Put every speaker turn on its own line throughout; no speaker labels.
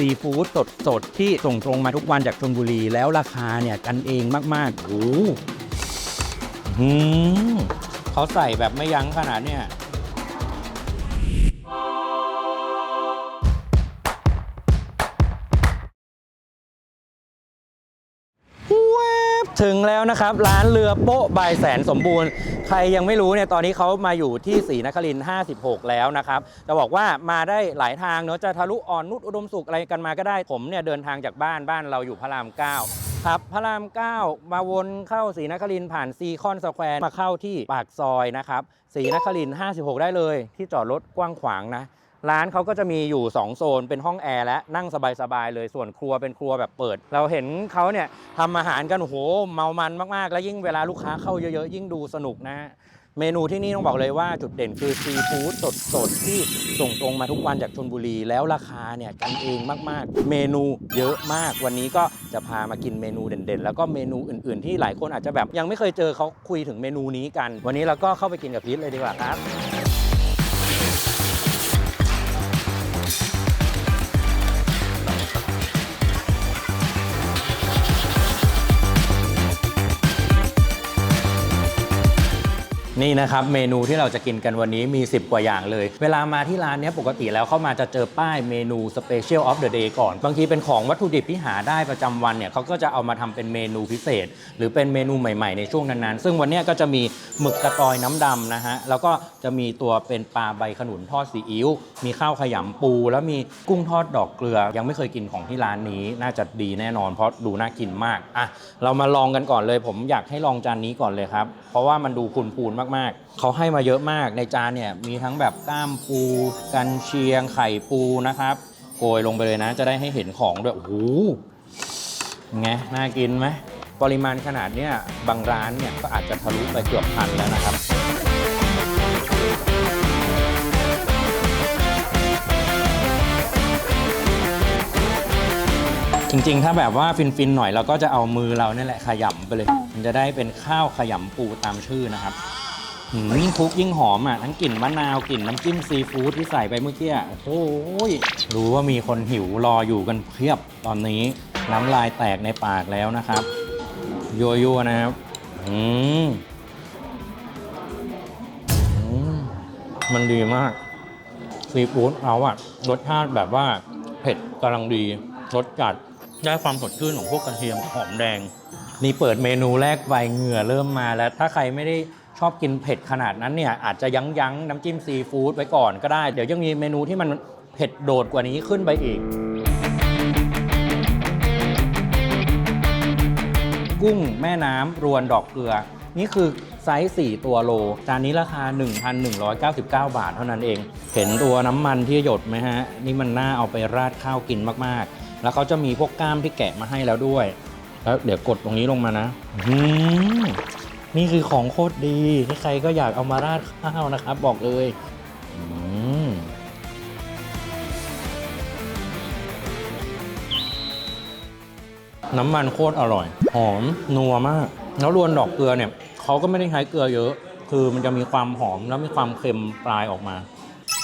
ซีฟู้ดสดๆ ที่ส่งตรงมาทุกวันจากชลบุรี แล้วราคาเนี่ยกันเองมากๆโอ้โหอืมเขาใส่แบบไม่ยั้งขนาดเนี่ย ถึงแล้วนะครับ ร้านเรือโป๊ะบายแสนสมบูรณ์ ใครยังไม่รู้เนี่ยตอนนี้เขามาอยู่ที่ศรีนครินทร์56 แล้วนะครับจะบอกว่ามาได้หลายทางเนอะจะทะลุอ่อนนุชอุดมสุขอะไรกันมาก็ได้ผมเนี่ยเดินทางจากบ้านบ้านเราอยู่พระราม9ครับพระราม 9 มาวนเข้าศรีนครินทร์ผ่านซีคอนสแควร์มาเข้าที่ปากซอยนะครับศรีนครินทร์56 ได้เลย ที่จอดรถกว้างขวางนะ ร้านเขาก็จะมีอยู่ 2 โซนเป็นห้องแอร์และนั่งสบายๆเลยส่วนครัวเป็นครัวแบบเปิด เราเห็นเขาเนี่ยทำอาหารกันโอ้โหเมามันมากๆ แล้วยิ่งเวลาลูกค้าเข้าเยอะๆ ยิ่งดูสนุกนะฮะเมนูที่นี่ต้องบอกเลยว่าจุดเด่นคือซีฟู้ดสดๆ ที่ส่งตรงมาทุกวันจากชนบุรี แล้วราคาเนี่ยกันเองมากๆ เมนูเยอะมาก วันนี้ก็จะพามากินเมนูเด่นๆ แล้วก็เมนูอื่นๆ ที่หลายคนอาจจะแบบยังไม่เคยเจอเขาคุยถึงเมนูนี้กัน วันนี้เราก็เข้าไปกินกับพีทเลยดีกว่าครับ นี่นะครับเมนูที่เราจะกินกันวันนี้มี 10 กว่าอย่างเลย เวลามาที่ร้านเนี้ยปกติแล้วเข้ามาจะเจอป้ายเมนู Special of the Day ก่อน บางทีเป็นของวัตถุดิบที่หาได้ประจำวันเนี่ยเขาก็จะเอามาทำเป็นเมนูพิเศษ หรือเป็นเมนูใหม่ๆในช่วงนั้นๆ ซึ่งวันเนี้ยก็จะมีหมึกกระตอยน้ำดำนะฮะ แล้วก็จะมีตัวเป็นปลาใบขนุนทอดซีอิ๊วมีข้าวขยำปู แล้วมีกุ้งทอดดอกเกลือ ยังไม่เคยกินของที่ร้านนี้น่าจะดีแน่นอนเพราะดูน่ากินมากอะเรามาลองกันก่อนเลย ผมอยากให้ลองจานนี้ก่อนเลยครับเพราะว่ามันดูพูนๆมากๆเขาให้มาเยอะมากในจานเนี่ยมีทั้งแบบกล้ามปู กันเชียงไข่ปูนะครับ โกยลงไปเลยนะ จะได้ให้เห็นของด้วยโอ้โหไงน่ากินไหมปริมาณขนาดเนี้ยบางร้านเนี่ยก็อาจจะทะลุไปเกือบพันแล้วนะครับจริงๆ ถ้าแบบว่าฟิน ๆ หน่อยเราก็จะเอามือเราเนี่ยแหละขยำไปเลย มันจะได้เป็นข้าวขยำปูตามชื่อนะครับ หืมยิ่งคลุกยิ่งหอมอะทั้งกลิ่นมะนาวกลิ่นน้ำจิ้มซีฟู้ดที่ใส่ไปเมื่อกี้อะโอ้โหยรู้ว่ามีคนหิวรออยู่กันเพียบตอนนี้น้ำลายแตกในปากแล้วนะครับยั่วนะครับอืมอืมมันดีมากซีฟู้ดเขาอะรสชาติแบบว่าเผ็ดกำลังดีรสจัดได้ความสดชื่นของพวกกระเทียมหอมแดง นี่เปิดเมนูแรกไปเหงื่อเริ่มมาแล้ว ถ้าใครไม่ได้ ชอบกินเผ็ดขนาดนั้นเนี่ยอาจจะยั้งยั้งน้ำจิ้มซีฟู้ดไว้ก่อนก็ได้ เดี๋ยวยังมีเมนูที่มันเผ็ดโดดกว่านี้ขึ้นไปอีก กุ้งแม่น้ำรวนดอกเกลือ นี่คือไซส์ 4 ตัวโล จานนี้ราคา 1,199 บาทเท่านั้นเอง เห็นตัวน้ำมันที่หยดไหมฮะ นี่มันน่าเอาไปราดข้าวกินมากๆ แล้วเขาจะมีพวกก้ามที่แกะมาให้แล้วด้วย แล้วเดี๋ยวกดตรงนี้ลงมานะ นี่คือของโคตรดีที่ใครก็อยากเอามาราดข้าวนะครับ บอกเลยน้ำมันโคตรอร่อย หอมนัวมาก แล้วรวนดอกเกลือเนี่ยเขาก็ไม่ได้ใช้เกลือเยอะ คือมันจะมีความหอมแล้วมีความเค็มปลายออกมา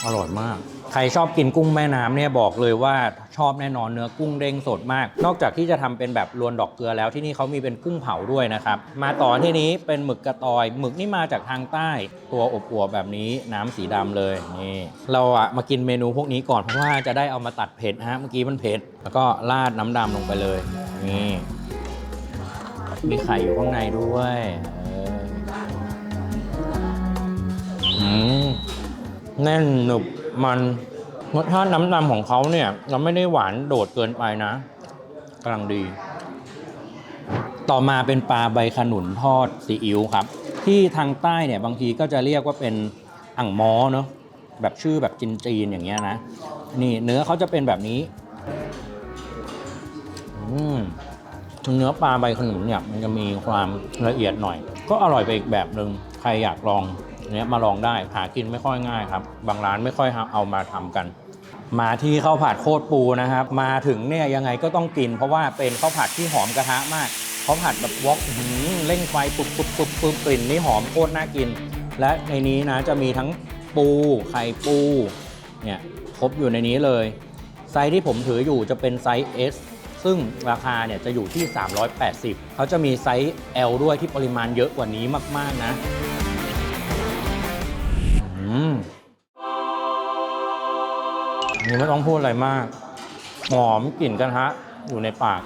อร่อยมาก ใครชอบกินกุ้งแม่น้ำเนี่ยบอกเลยว่าชอบแน่นอนเนื้อกุ้งเด้งสดมาก นอกจากที่จะทำเป็นแบบรวนดอกเกลือแล้วที่นี่เขามีเป็นกุ้งเผาด้วยนะครับ มาต่อที่นี้เป็นหมึกกระตอย หมึกนี่มาจากทางใต้ ตัวอบอวบแบบนี้น้ำสีดำเลยนี่เราอะมากินเมนูพวกนี้ก่อนเพราะว่าจะได้เอามาตัดเผ็ดฮะเมื่อกี้มันเผ็ดแล้วก็ราดน้ำดำลงไปเลยนี่มีไข่อยู่ข้างในด้วยอืมแน่นหนุบ มันรสชาติน้ำดำของเขาเนี่ย เราไม่ได้หวานโดดเกินไปนะกำลังดี ต่อมาเป็นปลาใบขนุนทอดซีอิ๊วครับ ที่ทางใต้เนี่ยบางทีก็จะเรียกว่าเป็นอ่างม้อเนอะแบบชื่อแบบจีนๆอย่างเงี้ยนะ นี่เนื้อเขาจะเป็นแบบนี้อืมเนื้อปลาใบขนุนเนี่ยมันจะมีความละเอียดหน่อย ก็อร่อยไปอีกแบบหนึ่งใครอยากลอง เนี้ยมาลองได้หากินไม่ค่อยง่ายครับ บางร้านไม่ค่อยเอามาทำกัน มาที่ข้าวผัดโคตรปูนะครับ มาถึงเนี่ยยังไงก็ต้องกิน เพราะว่าเป็นข้าวผัดที่หอมกระทะมากเขาวผัดแบบวอกหือเร่งไฟปุบปุบปุบปุบกลิ่นนี่หอมโคตรน่ากิน และในนี้นะจะมีทั้งปูไข่ปูเนี่ยครบอยู่ในนี้เลย ไซส์ที่ผมถืออยู่จะเป็นไซส์ S ซึ่งราคาเนี่ยจะอยู่ที่ 380 เขาจะมีไซส์ L ด้วยที่ปริมาณเยอะกว่านี้มาก ๆ นะ นี่ไม่ต้องพูดอะไรมาก หอมกลิ่นกระทะอยู่ในปาก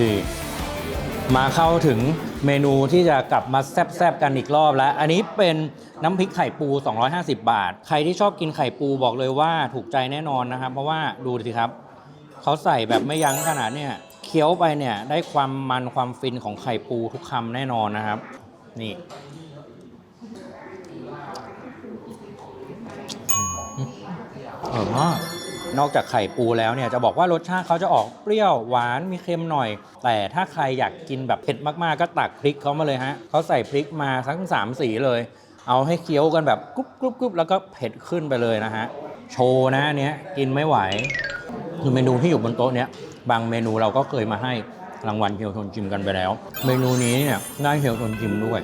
ดี มาเข้าถึงเมนูที่จะกลับมาแซบๆกันอีกรอบแล้ว อันนี้เป็นน้ำพริกไข่ปู 250 บาท ใครที่ชอบกินไข่ปูบอกเลยว่าถูกใจแน่นอนนะครับ เพราะว่าดูสิครับ เขาใส่แบบไม่ยั้งขนาดเนี่ยเคี้ยวไปเนี่ยได้ความมันความฟินของไข่ปูทุกคำแน่นอนนะครับ นี่เออมาก นอกจากไข่ปูแล้วเนี่ยจะบอกว่ารสชาติเขาจะออกเปรี้ยวหวานมีเค็มหน่อย แต่ถ้าใครอยากกินแบบเผ็ดมากๆก็ตักพริกเขามาเลยฮะเขาใส่พริกมาทั้งสามสีเลย เอาให้เคี้ยวกันแบบกรุบกรุบกรุบแล้วก็เผ็ดขึ้นไปเลยนะฮะโชว์นะเนี้ยกินไม่ไหวคือเมนูที่อยู่บนโต๊ะเนี้ยบางเมนูเราก็เคยมาให้รางวัลเฮียวทนจิมกันไปแล้ว เมนูนี้เนี่ยได้เฮียวทนจิมด้วย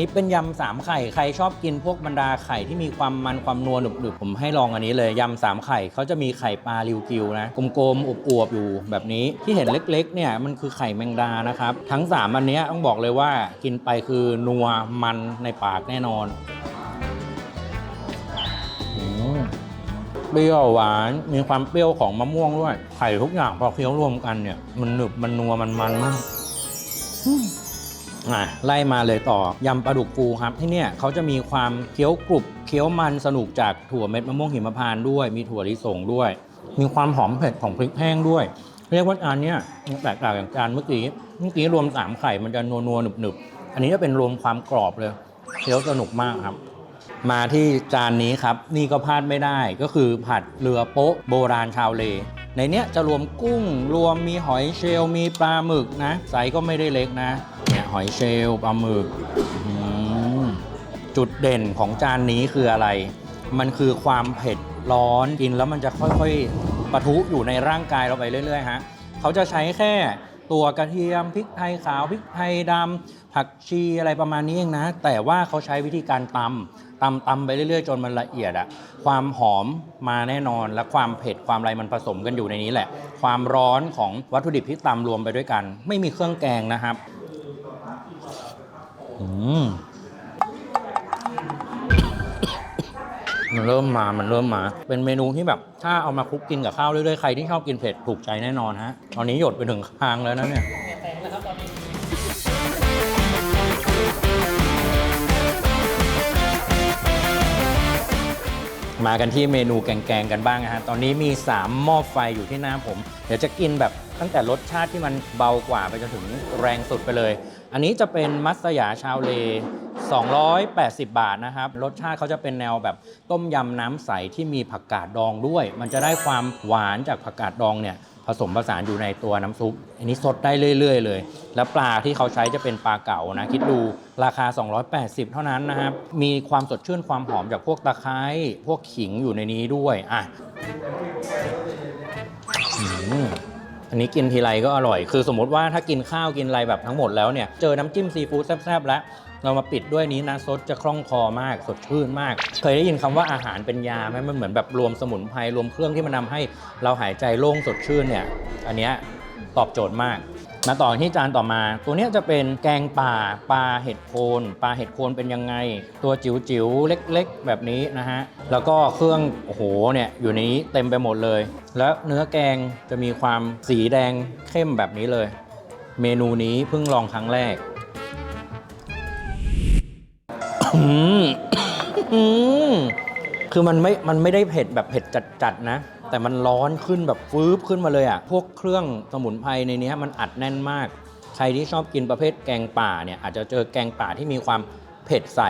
นี่เป็นยำสามไข่ ใครชอบกินพวกบรรดาไข่ที่มีความมันความนัวหนึบๆผมให้ลองอันนี้เลยยำสามไข่เขาจะมีไข่ปลาริวกิวนะกลมๆอวบๆอยู่แบบนี้ที่เห็นเล็กๆเนี่ยมันคือไข่แมงดานะครับ ทั้ง 3 อันนี้ต้องบอกเลยว่ากินไปคือนัวมันในปากแน่นอนอืมเปรี้ยวหวานมีความเปรี้ยวของมะม่วงด้วย ไข่ทุกอย่างพอเคี้ยวรวมกันเนี่ย มันหนึบมันนัวมันมันมาก ไล่มาเลยต่อยำปลาดุกฟูครับ ที่เนี่ยเขาจะมีความเคี้ยวกรุบเคี้ยวมันสนุกจากถั่วเม็ดมะม่วงหิมพานต์ด้วย มีถั่วลิสงด้วย มีความหอมเผ็ดของพริกแห้งด้วย เรียกว่าจานเนี้ยแตกต่างจากจานเมื่อกี้เมื่อกี้รวมสามไข่มันจะนัวนัวหนึบหนึบอันนี้จะเป็นรวมความกรอบเลยเคี้ยวสนุกมากครับ มาที่จานนี้ครับ นี่ก็พลาดไม่ได้ก็คือผัดเรือโป๊ะโบราณชาวเลในเนี้ยจะรวมกุ้งรวมมีหอยเชลล์มีปลาหมึกนะไซส์ก็ไม่ได้เล็กนะ หอยเชลล์ปลาหมึกอืมจุดเด่นของจานนี้คืออะไร มันคือความเผ็ดร้อนกินแล้วมันจะค่อยๆปะทุอยู่ในร่างกายเราไปเรื่อยๆฮะเขาจะใช้แค่ตัวกระเทียมพริกไทยขาวพริกไทยดำผักชีอะไรประมาณนี้เองนะ แต่ว่าเขาใช้วิธีการตำตำตำไปเรื่อยๆ จนมันละเอียดอะความหอมมาแน่นอนและความเผ็ดความอะไรมันผสมกันอยู่ในนี้แหละ ความร้อนของวัตถุดิบที่ตำรวมไปด้วยกัน ไม่มีเครื่องแกงนะครับ มันเริ่มมา มันเริ่มมา เป็นเมนูที่แบบ ถ้าเอามาคลุกกินกับข้าวเรื่อยๆ ใครที่ชอบกินเผ็ดถูกใจแน่นอนฮะ ตอนนี้หยดไปถึงคางแล้วนะเนี่ยมากันที่เมนูแกงๆกันบ้างนะฮะ ตอนนี้มี 3 หม้อไฟอยู่ที่หน้าผม เดี๋ยวจะกินแบบตั้งแต่รสชาติที่มันเบากว่าไปจนถึงแรงสุดไปเลย อันนี้จะเป็นมัสยาชาวเล 280 บาทนะครับ รสชาติเขาจะเป็นแนวแบบต้มยำน้ำใสที่มีผักกาดดองด้วย มันจะได้ความหวานจากผักกาดดองเนี่ยผสมผสานอยู่ในตัวน้ำซุป อันนี้สดได้เรื่อย ๆ เลย แล้วปลาที่เขาใช้จะเป็นปลาเก๋านะ คิดดูราคา 280 เท่านั้นนะครับ มีความสดชื่นความหอมจากพวกตะไคร้ พวกขิงอยู่ในนี้ด้วย อะ อันนี้กินทีไรก็อร่อย คือสมมติว่าถ้ากินข้าวกินอะไรแบบทั้งหมดแล้วเนี่ย เจอน้ำจิ้มซีฟู้ดแซ่บๆแล้ว เรามาปิดด้วยนี้นะซดจะคล่องคอมากสดชื่นมาก เคยได้ยินคำว่าอาหารเป็นยาไหมมันเหมือนแบบรวมสมุนไพรรวมเครื่องที่มันทาให้เราหายใจโล่งสดชื่นเนี่ย อันเนี้ยตอบโจทย์มาก มาต่อที่จานต่อมา ตัวนี้จะเป็นแกงป่าปลาเห็ดโคนปลาเห็ดโคนเป็นยังไง ตัวจิ๋วจิ๋วๆเล็กๆ แบบนี้นะฮะ แล้วก็เครื่องโอ้โหเนี่ยอยู่ในนี้เต็มไปหมดเลย แล้วเนื้อแกงจะมีความสีแดงเข้มแบบนี้เลย เมนูนี้เพิ่งลองครั้งแรกอืมอืมคือมันไม่มันไม่ได้เผ็ดแบบเผ็ดจัดๆนะ แต่มันร้อนขึ้นแบบฟืบขึ้นมาเลยอะ่ะ พวกเครื่องสมุนไพรในนี้มันอัดแน่นมาก ใครที่ชอบกินประเภทแกงป่าเนี่ยอาจจะเจอแกงป่าที่มีความเผ็ดใส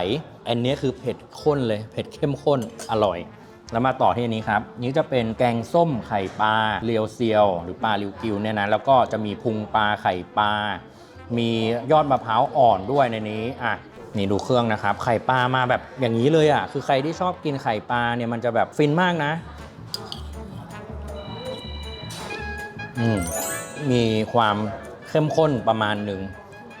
อันนี้คือเผ็ดข้นเลย เผ็ดเข้มข้น อร่อย แล้วมาต่อที่นนี้ครับ นี้จะเป็นแกงส้มไข่ปลาเรียวเซียว หรือปลาริวกิวเนี่ยนะ แล้วก็จะมีพุงปลาไข่ปลา มียอดมะพร้าวอ่อนด้วยในนี้ อะนี่ดูเครื่องนะครับ ไข่ปลามาแบบอย่างนี้เลยอะ คือใครที่ชอบกินไข่ปลาเนี่ยมันจะแบบฟินมากนะ อืมมีความเข้มข้นประมาณหนึ่ง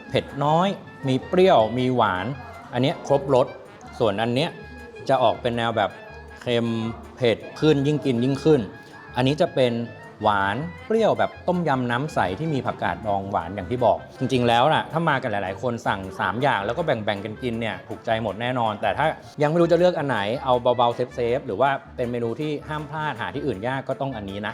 เผ็ดน้อย มีเปรี้ยว มีหวาน อันเนี้ยครบรส ส่วนอันเนี้ยจะออกเป็นแนวแบบเค็มเผ็ดขึ้นยิ่งกินยิ่งขึ้น อันนี้จะเป็นหวานเปรี้ยวแบบต้มยำน้ำใสที่มีผักกาดดองหวานอย่างที่บอก จริง ๆ แล้วน่ะถ้ามากันหลาย ๆ คนสั่ง 3 อย่างแล้วก็แบ่งๆกันกินเนี่ยถูกใจหมดแน่นอน แต่ถ้ายังไม่รู้จะเลือกอันไหนเอาเบาๆเซฟๆหรือว่าเป็นเมนูที่ห้ามพลาดหาที่อื่นยากก็ต้องอันนี้นะ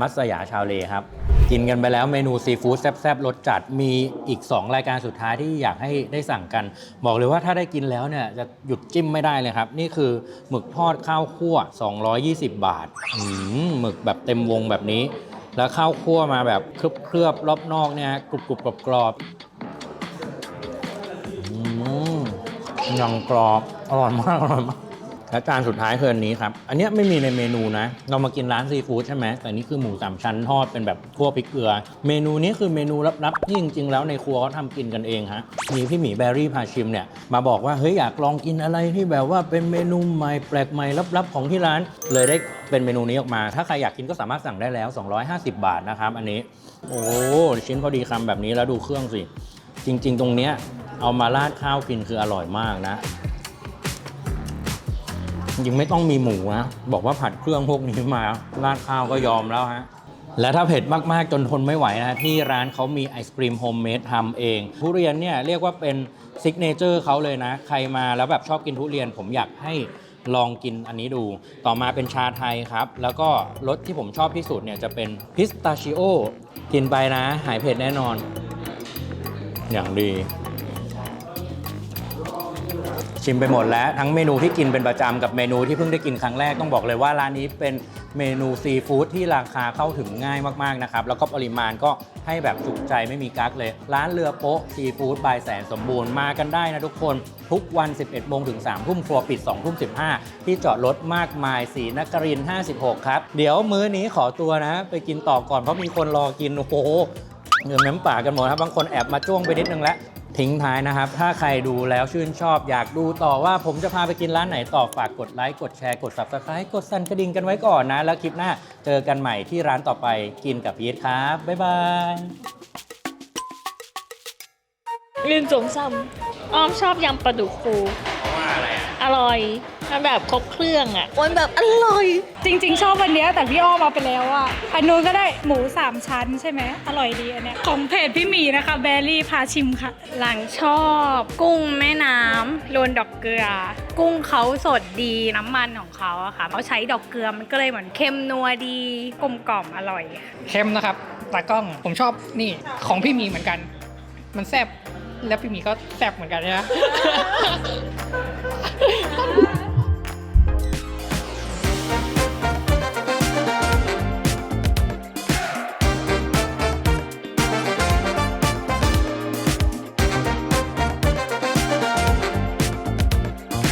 มัสยาชาวเลครับ กินกันไปแล้วเมนูซีฟู้ดแซ่บๆรสจัดมีอีก 2 รายการสุดท้ายที่อยากให้ได้สั่งกัน บอกเลยว่าถ้าได้กินแล้วเนี่ยจะหยุดจิ้มไม่ได้เลยครับ นี่คือหมึกทอดข้าวคั่ว 220 บาทอืมหมึกแบบเต็มวงแบบนี้ แล้วข้าวคั่วมาแบบเคลือบๆรอบนอกเนี่ยกรุบๆกรอบๆอืมยังกรอบอร่อยมากอร่อยมาก และจานสุดท้ายคืออันนี้ครับ อันนี้ไม่มีในเมนูนะ เรามากินร้านซีฟู้ดใช่ไหม แต่นี่คือหมูสามชั้นทอดเป็นแบบคั่วพริกเกลือ เมนูนี้คือเมนูลับๆที่จริงๆแล้วในครัวเขาทำกินกันเองฮะ มีพี่หมีแบรี่พาชิมเนี่ยมาบอกว่าเฮ้ยอยากลองกินอะไรที่แบบว่าเป็นเมนูใหม่แปลกใหม่ลับๆของที่ร้าน เลยได้เป็นเมนูนี้ออกมา ถ้าใครอยากกินก็สามารถสั่งได้แล้ว 250 บาทนะครับ อันนี้ โอ้ชิ้นพอดีคำแบบนี้แล้วดูเครื่องสิ จริง ๆ ตรงเนี้ยเอามาราดข้าวกินคืออร่อยมากนะ ยังไม่ต้องมีหมูนะบอกว่าผัดเครื่องพวกนี้มาราดข้าวก็ยอมแล้วฮะและถ้าเผ็ดมาก ๆ จนทนไม่ไหวนะที่ร้านเขามีไอศครีมโฮมเมดทำเองทุเรียนเนี่ยเรียกว่าเป็นซิกเนเจอร์เขาเลยนะ ใครมาแล้วแบบชอบกินทุเรียน ผมอยากให้ลองกินอันนี้ดู ต่อมาเป็นชาไทยครับ แล้วก็รสที่ผมชอบที่สุดเนี่ยจะเป็นพิสตาชิโอ กินไปนะ หายเผ็ดแน่นอน อย่างดี ชิมไปหมดแล้วทั้งเมนูที่กินเป็นประจำกับเมนูที่เพิ่งได้กินครั้งแรกต้องบอกเลยว่าร้านนี้เป็นเมนูซีฟู้ดที่ราคาเข้าถึงง่ายมากๆนะครับแล้วก็ปริมาณก็ให้แบบจุใจไม่มีกั๊กเลย ร้านเรือโป๊ะซีฟู้ดบายแสนสมบูรณ์มากันได้นะทุกคนทุกวัน 11 โมงถึง 3 ทุ่มครัวปิด 2 ทุ่ม 15 ที่จอดรถมากมายสีนคริน 56 ครับ เดี๋ยวมื้อนี้ขอตัวนะ ไปกินต่อก่อนเพราะมีคนรอกิน โอ้โหเงินเม้มปากกันหมดครับ บางคนแอบมาจ้วงไปนิดนึงแล้ว ทิ้งท้ายนะครับ ถ้าใครดูแล้วชื่นชอบอยากดูต่อว่าผมจะพาไปกินร้านไหนต่อฝากกดไลค์กดแชร์กด subscribe กดสั่นกระดิ่งกันไว้ก่อนนะ แล้วคลิปหน้าเจอกันใหม่ที่ร้านต่อไปกินกับพีทครับ บ๊ายบาย
ลืมสงซ้ำอ้อมชอบยำปลาดุกฟู
ว่าอะไรอะ
อร่อย มันแบบครบเครื่องอะมันแบบอร่อย
จริง ๆ ชอบวันเนี้ยแต่พี่อ้อมเอาไปแล้วอะอันนู้นก็ได้หมูสามชั้นใช่ไหมอร่อยดีอันเนี้ยของเพจพี่หมีนะคะแบรี่พาชิมค่ะ
หลังชอบ กุ้งแม่น้ำโรนดอกเกลือ กุ้งเขาสดดีน้ำมันของเขาอะค่ะเขาใช้ดอกเกลือมันก็เลยเหมือนเค็มนัวดีกลมกล่อมอร่อย
เข้มนะครับตากล้องผมชอบนี่ของพี่หมีเหมือนกัน มันแซบแล้วพี่หมีก็แซบเหมือนกันใช่ไหม